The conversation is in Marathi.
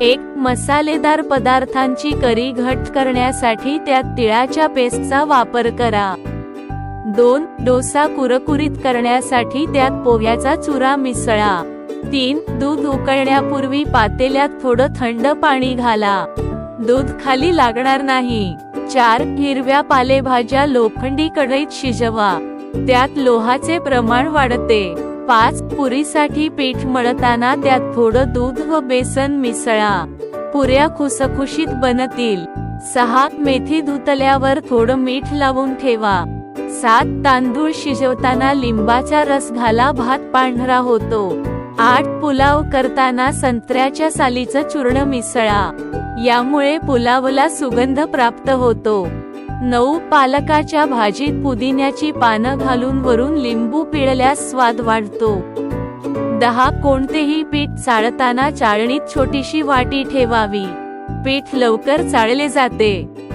एक मसालेदार पदार्थांची करी घट्ट करण्यासाठी त्यात तिळाच्या पेस्टचा वापर करा. दोन डोसा कुरकुरीत करण्यासाठी त्यात पोह्याचा चुरा मिसळा. तीन दूध उकळण्यापूर्वी पातेल्यात थोडं थंड पाणी घाला. दूध खाली लागणार नाही. चार हिरव्या पालेभाज्या लोखंडी कढईत शिजवा. त्यात लोहाचे प्रमाण वाढते. पाच पुरीसाठी पीठ मळताना त्यात थोडं दूध व बेसन मिसळा. पुऱ्या खुसखुशीत बनतील. सहा मेथी धुतल्यावर थोडं मीठ लावून ठेवा. सात तांदूळ शिजवताना लिंबाचा रस घाला भात पांढरा होतो. आठ पुलाव करताना संत्र्याच्या सालीचं चूर्ण मिसळा. यामुळे पुलावला सुगंध प्राप्त होतो. नऊ पालकाच्या भाजीत पुदिन्याची पानं घालून वरून लिंबू पिळल्यास स्वाद वाढतो. दहा कोणतेही पीठ चाळताना चाळणीत छोटीशी वाटी ठेवावी. पीठ लवकर चाळले जाते.